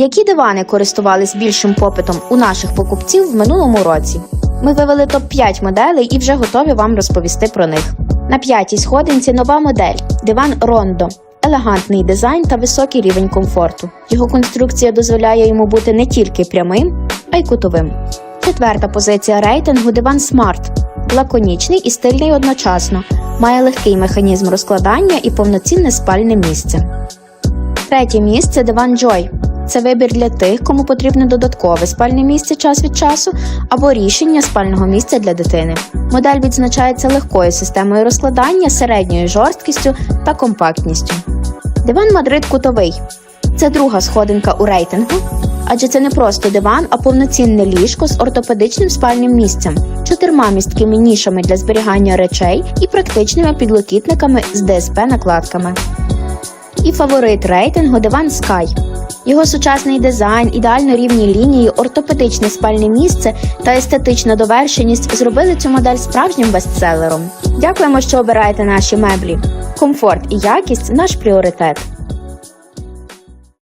Які дивани користувались більшим попитом у наших покупців в минулому році? Ми вивели топ-5 моделей і вже готові вам розповісти про них. На п'ятій сходинці нова модель диван Рондо. Елегантний дизайн та високий рівень комфорту. Його конструкція дозволяє йому бути не тільки прямим, а й кутовим. Четверта позиція рейтингу диван Smart. Лаконічний і стильний одночасно. Має легкий механізм розкладання і повноцінне спальне місце. Третє місце диван Joy. Це вибір для тих, кому потрібне додаткове спальне місце час від часу або рішення спального місця для дитини. Модель відзначається легкою системою розкладання, середньою жорсткістю та компактністю. Диван Мадрид кутовий. Це друга сходинка у рейтингу, адже це не просто диван, а повноцінне ліжко з ортопедичним спальним місцем, чотирма місткими нішами для зберігання речей і практичними підлокітниками з ДСП-накладками. І фаворит рейтингу диван Sky. Його сучасний дизайн, ідеально рівні лінії, ортопедичне спальне місце та естетична довершеність зробили цю модель справжнім бестселером. Дякуємо, що обираєте наші меблі. Комфорт і якість наш пріоритет.